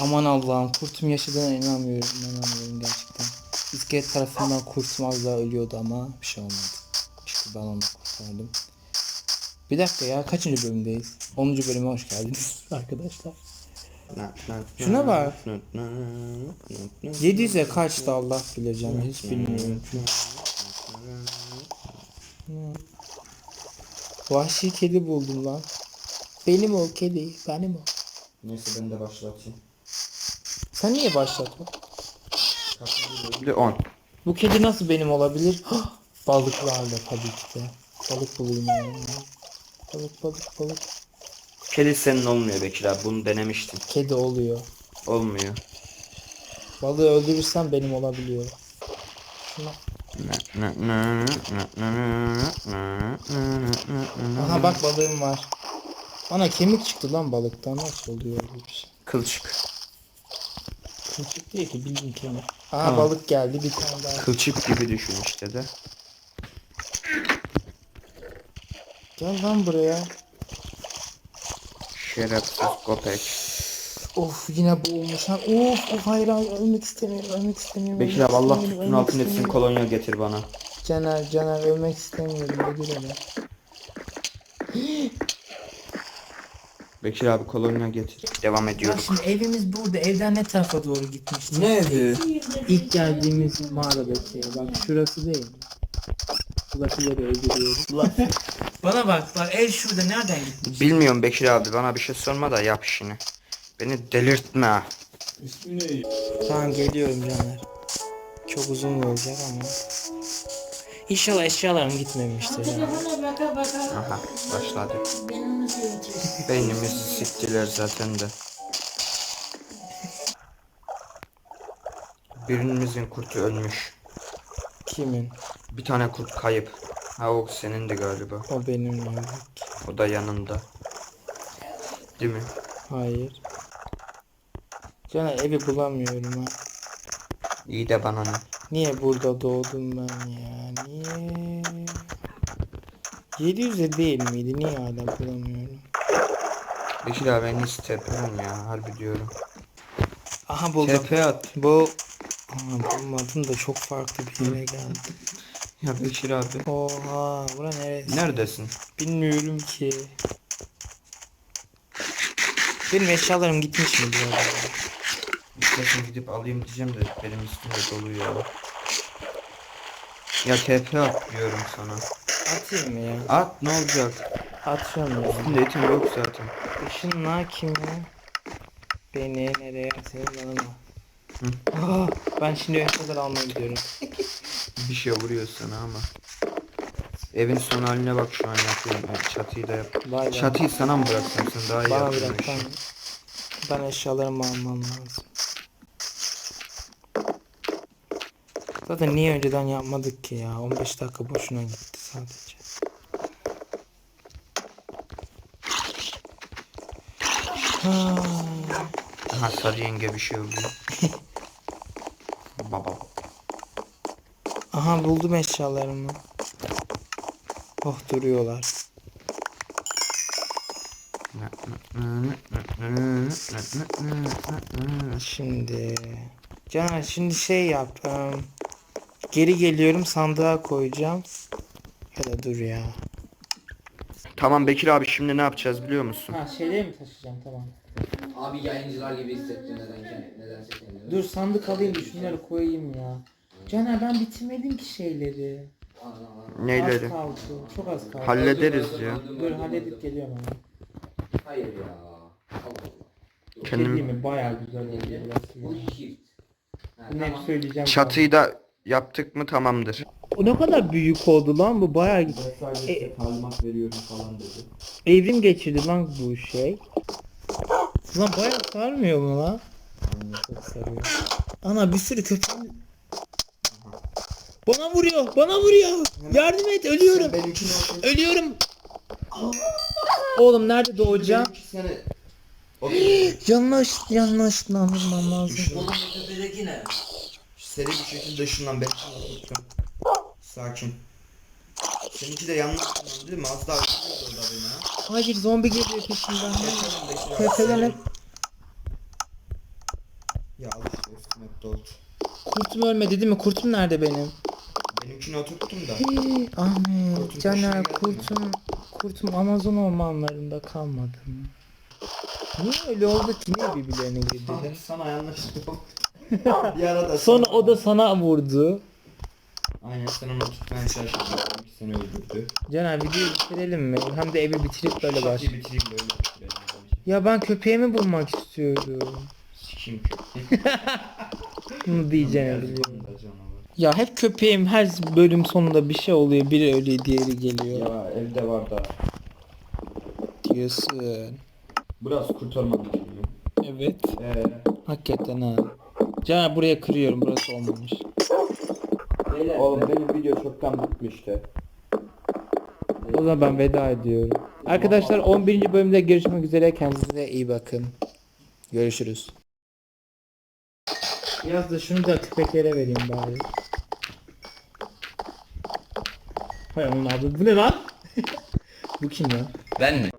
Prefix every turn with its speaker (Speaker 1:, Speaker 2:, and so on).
Speaker 1: Aman Allah'ım kurtum yaşadığına inanmıyorum. inanamıyorum gerçekten. İskelet tarafından kurtum az daha ölüyordu ama bir şey olmadı. İşte ben onu kurtardım. Bir dakika ya kaçıncı bölümdeyiz? 10. bölüme hoş geldiniz arkadaşlar. Şuna bak. 700'e kaçtı Allah bilir canım hiç bilmiyorum. Vahşi kedi buldum lan. Benim o kedi, benim o.
Speaker 2: Neyse ben de başlatayım.
Speaker 1: Sen niye başlatma?
Speaker 2: Şimdi 10.
Speaker 1: Bu kedi nasıl benim olabilir? Hah! Balıklarla tabii ki de. Balık bulayım yani. Balık balık balık.
Speaker 2: Kedi senin olmuyor Bekir abi. Bunu denemiştim.
Speaker 1: Kedi oluyor.
Speaker 2: Olmuyor.
Speaker 1: Balığı öldürürsem benim olabiliyor. Şuna. Aha bak balığım var. Bana kemik çıktı lan balıktan. Nasıl oluyor öyle bir şey?
Speaker 2: Kılçık.
Speaker 1: Kılçık değil ki bildiğin kemik. Aha
Speaker 2: Tamam.
Speaker 1: balık geldi bir tane daha.
Speaker 2: Kılçık gibi düşün işte de.
Speaker 1: Gel lan buraya.
Speaker 2: Şerefsiz köpek.
Speaker 1: Of yine boğulmuş lan. Of of hayır hayır ölmek istemiyorum ölmek istemiyorum.
Speaker 2: Bekir abi Allah
Speaker 1: istemiyorum,
Speaker 2: tuttuğun
Speaker 1: ölmek
Speaker 2: altın etsin
Speaker 1: istemiyorum.
Speaker 2: kolonya getir bana.
Speaker 1: Caner Caner ölmek istemiyorum öldür onu.
Speaker 2: Bekir abi kolonya getir. Devam
Speaker 1: Ya
Speaker 2: ediyoruz.
Speaker 1: şimdi evimiz burada evden ne tarafa doğru gitmiştik?
Speaker 2: Ne evi?
Speaker 1: İlk geldiğimiz mağaradaki ev. Bak şurası değil mi? Buradakileri öldürüyoruz. Bana bak bak ev şurada nereden gitmiş?
Speaker 2: Bilmiyorum Bekir abi bana bir şey sorma da yap işini. Beni delirtme.
Speaker 1: Tamam geliyorum Caner. Çok uzun olacak ama. İnşallah eşyalarım gitmemiştir.
Speaker 3: Baka
Speaker 2: Aha başladı.
Speaker 3: ben onu.
Speaker 2: Beynimizi siktiler zaten de. Birimizin kurtu ölmüş.
Speaker 1: Kimin?
Speaker 2: Bir tane kurt kayıp. Ha o senin de galiba.
Speaker 1: O benim öldük.
Speaker 2: O da yanında. Değil mi?
Speaker 1: Hayır. Caner evi bulamıyorum ha.
Speaker 2: İyi de bana ne?
Speaker 1: Niye burada doğdum ben ya? Niye? 700'e değil miydi? Niye hala bulamıyorum?
Speaker 2: Bekir abi en iyisi tepemem ya harbi diyorum.
Speaker 1: Aha buldum.
Speaker 2: Tepe at.
Speaker 1: Bu Aa, bulmadım da çok farklı bir yere geldim.
Speaker 2: Ya Bekir abi.
Speaker 1: Oha bura neresi?
Speaker 2: Neredesin?
Speaker 1: Bilmiyorum ki. Benim eşyalarım gitmiş mi diyor.
Speaker 2: İstersen gidip alayım diyeceğim de benim üstümde dolu ya. Ya TP at diyorum sana.
Speaker 1: Atayım mı ya?
Speaker 2: At ne olacak?
Speaker 1: Atıyorum ya.
Speaker 2: Üstünde etim yok zaten.
Speaker 1: Işınla kimi? Beni nereye? Senin yanına.
Speaker 2: Hı.
Speaker 1: Ah, ben şimdi eşyaları almaya gidiyorum.
Speaker 2: Bir şey vuruyor sana ama. Evin son haline bak şu an yapıyorum. Ben çatıyı da yap.
Speaker 1: Vay be.
Speaker 2: Çatıyı sana mı bıraksam sen daha iyi
Speaker 1: Bana
Speaker 2: yapıyorsun
Speaker 1: bırak
Speaker 2: işi.
Speaker 1: ben, ben eşyalarımı almam lazım. Zaten niye önceden yapmadık ki ya? 15 dakika boşuna gitti sadece.
Speaker 2: Aha sarı yenge bir şey oluyor. Baba.
Speaker 1: aha buldum eşyalarımı. Oh duruyorlar. Şimdi Caner şimdi şey yap. Geri geliyorum sandığa koyacağım. Ya da dur ya.
Speaker 2: Tamam Bekir abi şimdi ne yapacağız biliyor musun?
Speaker 1: Ha şeyleri mi taşıyacağım tamam.
Speaker 4: Abi yayıncılar gibi hissettim neden kendimi.
Speaker 1: Dur sandık alayım şunları koyayım ya. Caner ben bitirmedim ki şeyleri.
Speaker 2: Neyleri?
Speaker 1: Az kaldı. Çok az kaldı.
Speaker 2: Hallederiz ya.
Speaker 1: Dur halledip geliyorum ama.
Speaker 4: Hayır ya. Allah Allah.
Speaker 2: Kendim-
Speaker 1: Kendim... mi? Baya güzel oldu
Speaker 4: Bu
Speaker 1: ya.
Speaker 4: shift. Ha,
Speaker 1: Bunu hep
Speaker 4: tamam.
Speaker 1: söyleyeceğim.
Speaker 2: Çatıyı da yaptık mı tamamdır.
Speaker 1: O ne kadar büyük oldu lan bu baya E-
Speaker 2: talimat veriyorum falan dedi.
Speaker 1: evrim geçirdi lan bu şey. Lan baya sarmıyor mu lan? Çok sarıyor. Ana bir sürü köpek. Bana vuruyor, bana vuruyor. Yardım et, ölüyorum. Ölüyorum. Oğlum nerede doğacağım? Yanlış, yanlış anlamam lazım.
Speaker 4: Oğlum?
Speaker 2: Seri bir şekilde şundan ben Sakin. Seninki de yanlış kullandı değil mi? Az daha öldürüyordu orada beni ha.
Speaker 1: Hayır zombi geliyor peşimden.
Speaker 2: Bekir abi.
Speaker 1: Tepelenek.
Speaker 2: Ya al işte üstüne doldu.
Speaker 1: Kurtum ölmedi değil mi? Kurtum nerede benim?
Speaker 2: Benimkini oturttum da.
Speaker 1: Hii, Ahmet,
Speaker 2: Kurtum
Speaker 1: Caner,
Speaker 2: peşine geldi mi?
Speaker 1: kurtum, kurtum Amazon ormanlarında kalmadı mı? Niye öyle oldu ki? Niye birbirlerine girdiler?
Speaker 2: Ahmet sana yanlışlık oldu. bir arada
Speaker 1: Sonra o da sana vurdu.
Speaker 2: Aynen sen onu tutmaya çalıştın. Belki seni öldürdü.
Speaker 1: Caner videoyu bitirelim mi? Hem de evi bitirip böyle baş.
Speaker 2: Şarkıyı bitireyim böyle bitirelim.
Speaker 1: Ya ben köpeğimi bulmak istiyorum.
Speaker 2: Sikiyim köpeği.
Speaker 1: Bunu diyeceğini biliyorum. Ya hep köpeğim her bölüm sonunda bir şey oluyor. Biri ölüyor, diğeri geliyor.
Speaker 2: Ya evde var da.
Speaker 1: Diyorsun.
Speaker 2: Burası kurtarma düşünüyor.
Speaker 1: Evet.
Speaker 2: Eee.
Speaker 1: Hakikaten ha. Caner buraya kırıyorum. Burası olmamış.
Speaker 4: Beyler,
Speaker 2: Oğlum benim video çoktan bitmişti.
Speaker 1: O zaman ben veda ediyorum. Arkadaşlar 11. bölümde görüşmek üzere. Kendinize iyi bakın. Görüşürüz. Biraz da şunu da köpeklere vereyim bari. Hay onun abi bu ne lan? bu kim ya?
Speaker 4: Ben mi?